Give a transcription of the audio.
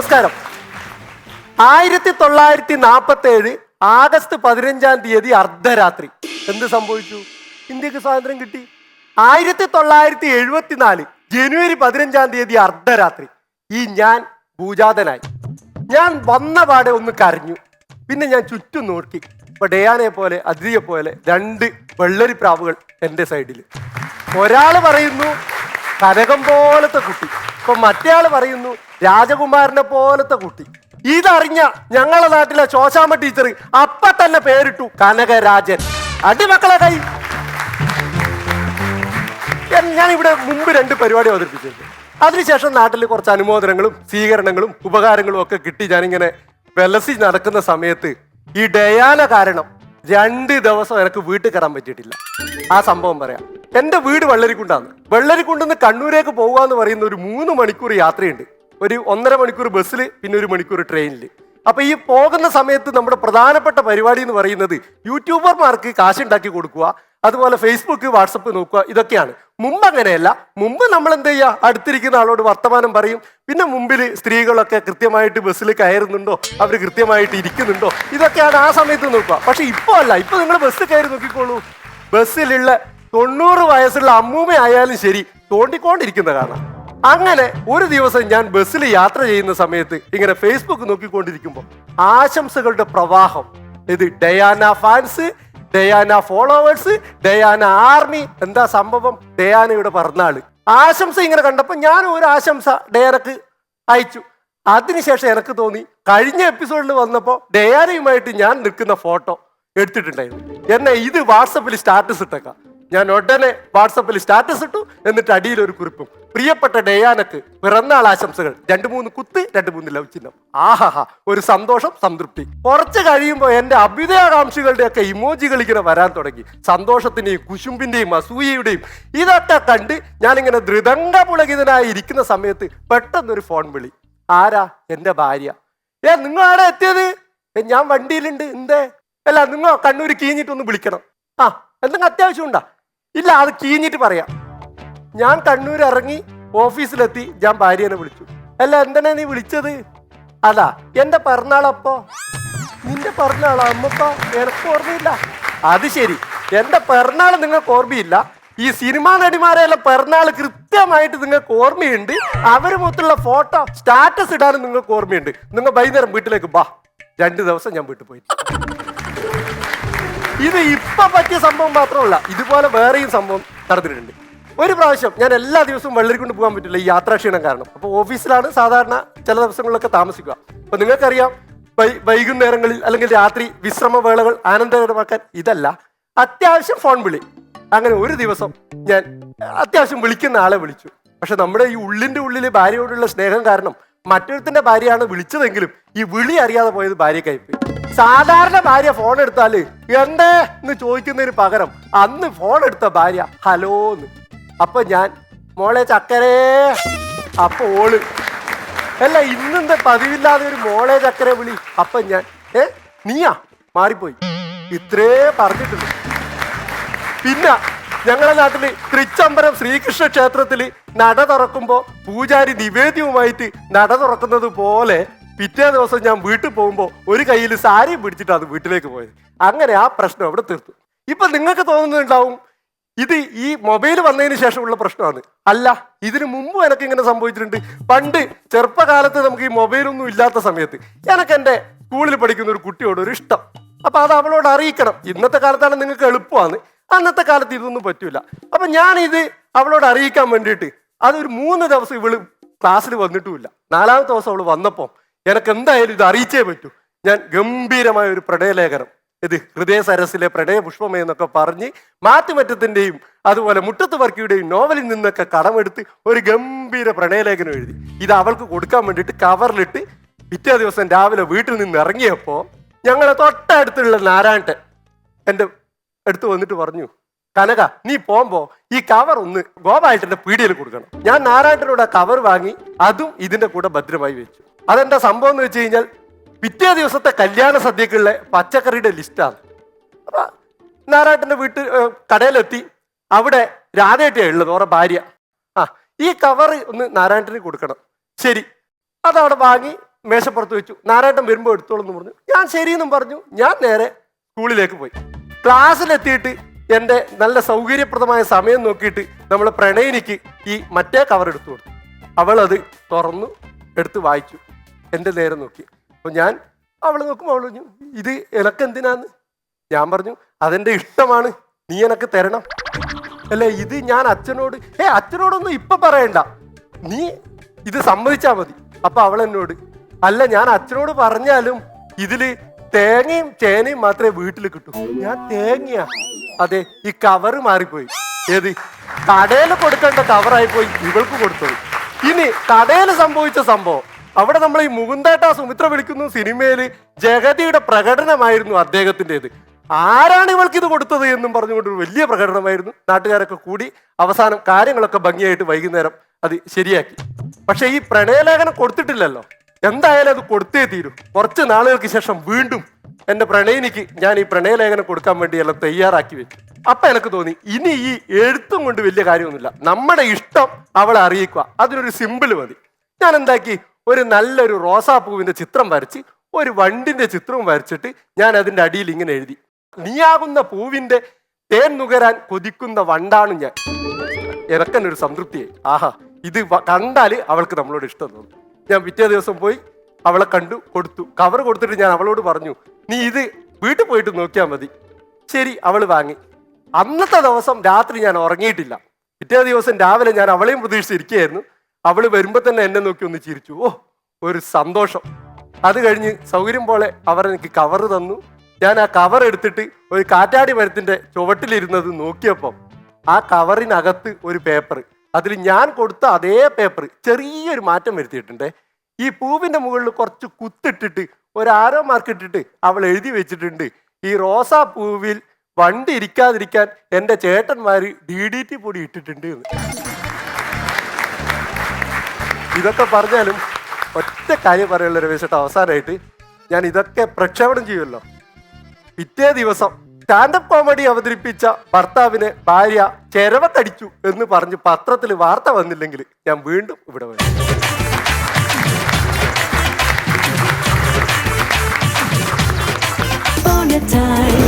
നമസ്കാരം. ആയിരത്തി തൊള്ളായിരത്തി നാൽപ്പത്തി ഏഴ് ആഗസ്റ്റ് പതിനഞ്ചാം തീയതി അർദ്ധരാത്രി. എന്ത് സംഭവിച്ചു? ഇന്ത്യയ്ക്ക് സ്വാതന്ത്ര്യം കിട്ടി. ആയിരത്തി തൊള്ളായിരത്തി എഴുപത്തിനാല് ജനുവരി പതിനഞ്ചാം തീയതി അർദ്ധരാത്രി. ഈ ഞാൻ ഭൂജാതനായി. ഞാൻ വന്ന പാടെ ഒന്ന് കരഞ്ഞു. പിന്നെ ഞാൻ ചുറ്റും നോക്കി. ഇപ്പൊ ഡയാനെ പോലെ അതിഥിയെ പോലെ രണ്ട് വെള്ളരി പ്രാവുകൾ എന്റെ സൈഡിൽ. ഒരാൾ പറയുന്നു കനകം പോലത്തെ കുട്ടി. ഇപ്പൊ മറ്റേ പറയുന്നു രാജകുമാരനെ പോലത്തെ കുട്ടി. ഇതറിഞ്ഞ ഞങ്ങളെ നാട്ടിലെ ശോശാമ്മ ടീച്ചർ അപ്പ തന്നെ പേരിട്ടു കനകരാജൻ. അടിമക്കളെ കൈ. ഞാൻ- ഇവിടെ മുമ്പ് രണ്ട് പരിപാടി അവതരിപ്പിച്ചിട്ടുണ്ട്. അതിനുശേഷം നാട്ടിൽ കുറച്ച് അനുമോദനങ്ങളും സ്വീകരണങ്ങളും ഉപകാരങ്ങളും ഒക്കെ കിട്ടി ഞാനിങ്ങനെ വെലസി നടക്കുന്ന സമയത്ത് ഈ ഡയാന കാരണം രണ്ട് ദിവസം എനിക്ക് വീട്ടിൽ കയറാൻ പറ്റിയിട്ടില്ല. ആ സംഭവം പറയാം. എന്റെ വീട് വെള്ളരിക്കുണ്ടാണ് വെള്ളരിക്കുണ്ടെന്ന് കണ്ണൂരേക്ക് പോകുക എന്ന് പറയുന്ന ഒരു മൂന്ന് മണിക്കൂർ യാത്രയുണ്ട്. ഒരു ഒന്നര മണിക്കൂർ ബസ്സിൽ പിന്നെ ഒരു മണിക്കൂർ ട്രെയിനിൽ അപ്പൊ ഈ പോകുന്ന സമയത്ത് നമ്മുടെ പ്രധാനപ്പെട്ട പരിപാടി എന്ന് പറയുന്നത് യൂട്യൂബർമാർക്ക് കാശുണ്ടാക്കി കൊടുക്കുക അതുപോലെ ഫേസ്ബുക്ക് വാട്സപ്പ് നോക്കുക ഇതൊക്കെയാണ്. മുമ്പ് അങ്ങനെയല്ല. മുമ്പ് നമ്മൾ എന്ത് ചെയ്യുക അടുത്തിരിക്കുന്ന ആളോട് വർത്തമാനം പറയും. പിന്നെ മുമ്പിൽ സ്ത്രീകളൊക്കെ കൃത്യമായിട്ട് ബസ്സിൽ കയറുന്നുണ്ടോ? അവർ കൃത്യമായിട്ട് ഇരിക്കുന്നുണ്ടോ? ഇതൊക്കെയാണ് ആ സമയത്ത് നോക്കുക. പക്ഷെ ഇപ്പോ അല്ല. ഇപ്പൊ നിങ്ങൾ ബസ് കയറി നോക്കിക്കോളൂ. ബസ്സിലുള്ള തൊണ്ണൂറ് വയസ്സുള്ള അമ്മൂമ്മ ആയാലും ശരി തോണ്ടിക്കൊണ്ടിരിക്കുന്ന കാണാം. അങ്ങനെ ഒരു ദിവസം ഞാൻ ബസ്സിൽ യാത്ര ചെയ്യുന്ന സമയത്ത് ഇങ്ങനെ ഫേസ്ബുക്ക് നോക്കിക്കൊണ്ടിരിക്കുമ്പോൾ ആശംസകളുടെ പ്രവാഹം. ഇത് Diana fans Diana followers Diana army എന്താ സംഭവം? ഡയാനയുടെ പിറന്നാൾ. ആശംസ ഇങ്ങനെ കണ്ടപ്പോൾ ഞാൻ ഒരു ആശംസ ഡയാനക്ക് അയച്ചു. അതിനുശേഷം എനിക്ക് തോന്നി കഴിഞ്ഞ എപ്പിസോഡിൽ വന്നപ്പോൾ ഡയാനയുമായിട്ട് ഞാൻ നിൽക്കുന്ന ഫോട്ടോ എടുത്തിട്ടുണ്ടായിരുന്നു. എന്നെ ഇത് വാട്സപ്പിൽ സ്റ്റാറ്റസ് ഇട്ടേക്കാം. ഞാൻ ഉടനെ വാട്സപ്പിൽ സ്റ്റാറ്റസ് ഇട്ടു എന്നിട്ട് അടിയിൽ ഒരു കുറിപ്പും. പ്രിയപ്പെട്ട ഡയാനക്ക് പിറന്നാൾ ആശംസകൾ. രണ്ട് മൂന്ന് കുത്ത് രണ്ട് മൂന്ന് ലവ് ചിഹ്നം. ആഹാഹാ ഒരു സന്തോഷം സംതൃപ്തി. കുറച്ച് കഴിയുമ്പോൾ എന്റെ അഭ്യുദയാകാംക്ഷികളുടെ ഒക്കെ ഇമോജികൾ ഇങ്ങനെ വരാൻ തുടങ്ങി. സന്തോഷത്തിന്റെയും കുശുമ്പിന്റെയും അസൂയയുടെയും. ഇതൊക്കെ കണ്ട് ഞാനിങ്ങനെ ധൃതംഗപുളകിതനായി ഇരിക്കുന്ന സമയത്ത് പെട്ടെന്നൊരു ഫോൺ വിളി. ആരാ? എന്റെ ഭാര്യ. ഏ നിങ്ങൾ ആടെ എത്തിയത്? ഞാൻ വണ്ടിയിലുണ്ട്. എന്തേ? അല്ല നിങ്ങൾ കണ്ണൂർ കീഞ്ഞിട്ടൊന്ന് വിളിക്കണം. ആ എന്തെങ്കിലും അത്യാവശ്യം ഉണ്ടാ ഇല്ല അത് കീഞ്ഞിട്ട് പറയാം. ഞാൻ കണ്ണൂർ ഇറങ്ങി ഓഫീസിലെത്തി ഞാൻ ഭാര്യനെ വിളിച്ചു. അല്ല എന്തിനാ നീ വിളിച്ചത്? അതാ എന്റെ പിറന്നാളപ്പോ നിന്റെ പിറന്നാളോ അമ്മപ്പോ? എനക്ക് ഓർമ്മയില്ല. അത് ശരി. എന്റെ പിറന്നാൾ നിങ്ങൾക്ക് ഓർമ്മയില്ല. ഈ സിനിമാ നടിമാരെല്ലാം പിറന്നാൾ കൃത്യമായിട്ട് നിങ്ങൾക്ക് ഓർമ്മയുണ്ട്. അവർ മൊത്തമുള്ള ഫോട്ടോ സ്റ്റാറ്റസ് ഇടാനും നിങ്ങൾക്ക് ഓർമ്മയുണ്ട്. നിങ്ങൾ വൈകുന്നേരം വീട്ടിലേക്ക് ബാ രണ്ട് ദിവസം ഞാൻ വീട്ടിൽ പോയി. ഇത് ഇപ്പൊ പറ്റിയ സംഭവം മാത്രമല്ല ഇതുപോലെ വേറെയും സംഭവം നടന്നിട്ടുണ്ട്. ഒരു പ്രാവശ്യം ഞാൻ എല്ലാ ദിവസവും വെള്ളരിക്കൊണ്ട് പോകാൻ പറ്റില്ല ഈ യാത്രാക്ഷീണം കാരണം. അപ്പൊ ഓഫീസിലാണ് സാധാരണ ചില ദിവസങ്ങളിലൊക്കെ താമസിക്കുക. അപ്പൊ നിങ്ങൾക്കറിയാം വൈകുന്നേരങ്ങളിൽ അല്ലെങ്കിൽ രാത്രി വിശ്രമവേളകൾ ആനന്ദകരമാക്കാൻ ഇതല്ല. അത്യാവശ്യം ഫോൺ വിളി. അങ്ങനെ ഒരു ദിവസം ഞാൻ അത്യാവശ്യം വിളിക്കുന്ന ആളെ വിളിച്ചു. പക്ഷെ നമ്മുടെ ഈ ഉള്ളിന്റെ ഉള്ളിൽ ഭാര്യയോടുള്ള സ്നേഹം കാരണം മറ്റൊരുത്തിന്റെ ഭാര്യയാണ് വിളിച്ചതെങ്കിലും ഈ വിളി അറിയാതെ പോയത് ഭാര്യക്കായി പോയി. സാധാരണ ഭാര്യ ഫോൺ എടുത്താൽ എന്തേ എന്ന് ചോദിക്കുന്നതിന് പകരം അന്ന് ഫോൺ എടുത്ത ഭാര്യ ഹലോന്ന് അപ്പൊ ഞാൻ മോളെ ചക്കരേ. അപ്പൊ ഓൾ അല്ല ഇന്നെന്താ പതിവില്ലാതെ ഒരു മോളെ ചക്കരെ വിളി? അപ്പൊ ഞാൻ ഏ നീയാ? മാറിപ്പോയി. ഇത്രേ പറഞ്ഞിട്ടുണ്ട്. പിന്നെ ഞങ്ങളുടെ നാട്ടിൽ തൃച്ചംബരം ശ്രീകൃഷ്ണ ക്ഷേത്രത്തിൽ നട തുറക്കുമ്പോ പൂജാരി നിവേദ്യവുമായിട്ട് നട തുറക്കുന്നത് പോലെ പിറ്റേ ദിവസം ഞാൻ വീട്ടിൽ പോകുമ്പോൾ ഒരു കയ്യിൽ സാരിയും പിടിച്ചിട്ടാണ് വീട്ടിലേക്ക് പോയത്. അങ്ങനെ ആ പ്രശ്നം അവിടെ തീർത്തു. ഇപ്പൊ നിങ്ങൾക്ക് തോന്നുന്നുണ്ടാവും ഇത് ഈ മൊബൈൽ വന്നതിന് ശേഷമുള്ള പ്രശ്നമാണ്. അല്ല ഇതിനു മുമ്പ് എനിക്ക് ഇങ്ങനെ സംഭവിച്ചിട്ടുണ്ട്. പണ്ട് ചെറുപ്പകാലത്ത് നമുക്ക് ഈ മൊബൈലൊന്നും ഇല്ലാത്ത സമയത്ത് എനിക്ക് എന്റെ സ്കൂളിൽ പഠിക്കുന്ന ഒരു കുട്ടിയോട് ഒരു ഇഷ്ടം. അപ്പൊ അത് അവളോട് അറിയിക്കണം. ഇന്നത്തെ കാലത്താണ് നിങ്ങൾക്ക് എളുപ്പമാണ്. അന്നത്തെ കാലത്ത് ഇതൊന്നും പറ്റൂല. അപ്പൊ ഞാൻ ഇത് അവളോട് അറിയിക്കാൻ വേണ്ടിയിട്ട് അതൊരു മൂന്ന് ദിവസം ഇവൾ ക്ലാസ്സിൽ വന്നിട്ടുമില്ല. നാലാമത്തെ ദിവസം അവൾ വന്നപ്പോൾ എനിക്ക് എന്തായാലും ഇത് അറിയിച്ചേ പറ്റൂ. ഞാൻ ഗംഭീരമായ ഒരു പ്രണയലേഖനം ഇത് ഹൃദയ സരസിലെ പ്രണയ പുഷ്പമേ എന്നൊക്കെ പറഞ്ഞ് മാറ്റുമറ്റത്തിന്റെയും അതുപോലെ മുട്ടത്ത് വർക്കിയുടെയും നോവലിൽ നിന്നൊക്കെ കടമെടുത്ത് ഒരു ഗംഭീര പ്രണയലേഖനം എഴുതി. ഇത് അവൾക്ക് കൊടുക്കാൻ വേണ്ടിയിട്ട് കവറിലിട്ട് പിറ്റേ ദിവസം രാവിലെ വീട്ടിൽ നിന്ന് ഇറങ്ങിയപ്പോൾ ഞങ്ങളെ തൊട്ടടുത്തുള്ള നാരായണൻ എന്റെ അടുത്ത് വന്നിട്ട് പറഞ്ഞു കനക നീ പോകുമ്പോ ഈ കവർ ഒന്ന് ഗോപായിട്ടെ പീടിയിൽ കൊടുക്കണം. ഞാൻ നാരായണനോട് ആ കവർ വാങ്ങി അതും ഇതിന്റെ കൂടെ ഭദ്രമായി വെച്ചു. അതെന്താ സംഭവം എന്ന് വെച്ച് കഴിഞ്ഞാൽ പിറ്റേ ദിവസത്തെ കല്യാണ സദ്യക്കുള്ള പച്ചക്കറിയുടെ ലിസ്റ്റാണ്. അപ്പൊ നാരായണന്റെ വീട്ടിൽ കടയിലെത്തി. അവിടെ രാധേട്ടിയാണ് ഉള്ളത് ഓരോ ഭാര്യ. ആ ഈ കവർ ഒന്ന് നാരായണന് കൊടുക്കണം. ശരി. അതവിടെ വാങ്ങി മേശപ്പുറത്ത് വെച്ചു. നാരായണൻ വരുമ്പോൾ എടുത്തോളെന്ന് പറഞ്ഞു. ഞാൻ ശരിയെന്നും പറഞ്ഞു. ഞാൻ നേരെ സ്കൂളിലേക്ക് പോയി. ക്ലാസ്സിലെത്തിയിട്ട് എന്റെ നല്ല സൗകര്യപ്രദമായ സമയം നോക്കിയിട്ട് നമ്മൾ പ്രണയിനിക്ക് ഈ മറ്റേ കവർ എടുത്തു കൊടുത്തു. അവളത് തുറന്നു എടുത്ത് വായിച്ചു. എന്റെ നേരെ നോക്കി. അപ്പോൾ ഞാൻ അവൾ നോക്കുമ്പോൾ അവൾ പറഞ്ഞു ഇത് എനക്കെന്തിനാന്ന്? ഞാൻ പറഞ്ഞു അതെന്റെ ഇഷ്ടമാണ്. നീ എനക്ക് തരണം. അല്ലേ ഇത് ഞാൻ അച്ഛനോട് ഏ അച്ഛനോടൊന്നും ഇപ്പം പറയണ്ട. നീ ഇത് സമ്മതിച്ചാൽ മതി. അപ്പൊ അവൾ എന്നോട് അല്ല ഞാൻ അച്ഛനോട് പറഞ്ഞാലും ഇതിൽ തേങ്ങയും ചേനയും മാത്രമേ വീട്ടിൽ കിട്ടൂ. ഞാൻ തേങ്ങയാ. അതെ ഈ കവറ് മാറിപ്പോയി. ഏത്? കടയിൽ കൊടുക്കേണ്ട കവറായി പോയി ഇവൾക്ക് കൊടുത്തത്. ഇനി കടയിൽ സംഭവിച്ച സംഭവം അവിടെ നമ്മൾ ഈ മുകുന്ദേട്ട സുമിത്ര വിളിക്കുന്നു സിനിമയിൽ ജഗതിയുടെ പ്രകടനമായിരുന്നു അദ്ദേഹത്തിന്റെത്. ആരാണ് ഇവൾക്ക് ഇത് കൊടുത്തത് എന്നും പറഞ്ഞുകൊണ്ട് വലിയ പ്രകടനമായിരുന്നു. നാട്ടുകാരൊക്കെ കൂടി അവസാനം കാര്യങ്ങളൊക്കെ ഭംഗിയായിട്ട് വൈകുന്നേരം അത് ശരിയാക്കി. പക്ഷെ ഈ പ്രണയലേഖനം കൊടുത്തിട്ടില്ലല്ലോ. എന്തായാലും അത് കൊടുത്തേ തീരും. കുറച്ച് നാളുകൾക്ക് ശേഷം വീണ്ടും എന്റെ പ്രണയിനിക്ക് ഞാൻ ഈ പ്രണയലേഖനം കൊടുക്കാൻ വേണ്ടി എല്ലാം തയ്യാറാക്കി വെച്ചു. അപ്പൊ എനിക്ക് തോന്നി ഇനി ഈ എഴുത്തും കൊണ്ട് വലിയ കാര്യമൊന്നുമില്ല. നമ്മുടെ ഇഷ്ടം അവളെ അറിയിക്കുക. അതിനൊരു സിമ്പിൾ മതി. ഞാൻ എന്താക്കി ഒരു നല്ലൊരു റോസാപ്പൂവിന്റെ ചിത്രം വരച്ച് ഒരു വണ്ടിന്റെ ചിത്രവും വരച്ചിട്ട് ഞാൻ അതിന്റെ അടിയിൽ ഇങ്ങനെ എഴുതി. നീയാകുന്ന പൂവിന്റെ തേൻ നുകരാൻ കൊതിക്കുന്ന വണ്ടാണ് ഞാൻ. എനക്കന്നെ ഒരു സംതൃപ്തിയായി. ആഹാ ഇത് കണ്ടാൽ അവൾക്ക് നമ്മളോട് ഇഷ്ടം തോന്നും. ഞാൻ പിറ്റേ ദിവസം പോയി അവളെ കണ്ടു കൊടുത്തു. കവർ കൊടുത്തിട്ട് ഞാൻ അവളോട് പറഞ്ഞു നീ ഇത് വീട്ടിൽ പോയിട്ട് നോക്കിയാൽ മതി. ശരി അവൾ വാങ്ങി. അന്നത്തെ ദിവസം രാത്രി ഞാൻ ഉറങ്ങിയിട്ടില്ല. പിറ്റേ ദിവസം രാവിലെ ഞാൻ അവളെയും പ്രതീക്ഷിച്ചിരിക്കുകയായിരുന്നു അവൾ വരുമ്പോൾ തന്നെ എന്നെ നോക്കി ഒന്ന് ചിരിച്ചു. ഓ ഒരു സന്തോഷം. അത് കഴിഞ്ഞ് സൗകര്യം പോലെ അവർ എനിക്ക് കവർ തന്നു. ഞാൻ ആ കവർ എടുത്തിട്ട് ഒരു കാറ്റാടി മരത്തിന്റെ ചുവട്ടിലിരുന്നത് നോക്കിയപ്പം ആ കവറിനകത്ത് ഒരു പേപ്പർ അതിൽ ഞാൻ കൊടുത്ത അതേ പേപ്പർ ചെറിയൊരു മാറ്റം വരുത്തിയിട്ടുണ്ട്. ഈ പൂവിന്റെ മുകളിൽ കുറച്ച് കുത്തിട്ടിട്ട് ഒരു ആരോ മാർക്ക് ഇട്ടിട്ട് അവൾ എഴുതി വെച്ചിട്ടുണ്ട്. ഈ റോസാ പൂവിൽ വണ്ടി ഇരിക്കാതിരിക്കാൻ എന്റെ ചേട്ടന്മാര് ഡി ഡി ടി പൊടി ഇട്ടിട്ടുണ്ട് എന്ന്. ഇതൊക്കെ പറഞ്ഞാലും ഒറ്റ കാര്യം പറയുള്ള രമേശേട്ട അവസാനമായിട്ട് ഞാൻ ഇതൊക്കെ പ്രക്ഷേപണം ചെയ്യുമല്ലോ പിറ്റേ ദിവസം സ്റ്റാൻഡപ്പ് കോമഡി അവതരിപ്പിച്ച ഭർത്താവിനെ ഭാര്യ ചെരവത്തടിച്ചു എന്ന് പറഞ്ഞ് പത്രത്തിൽ വാർത്ത വന്നില്ലെങ്കിൽ ഞാൻ വീണ്ടും ഇവിടെ വരും time.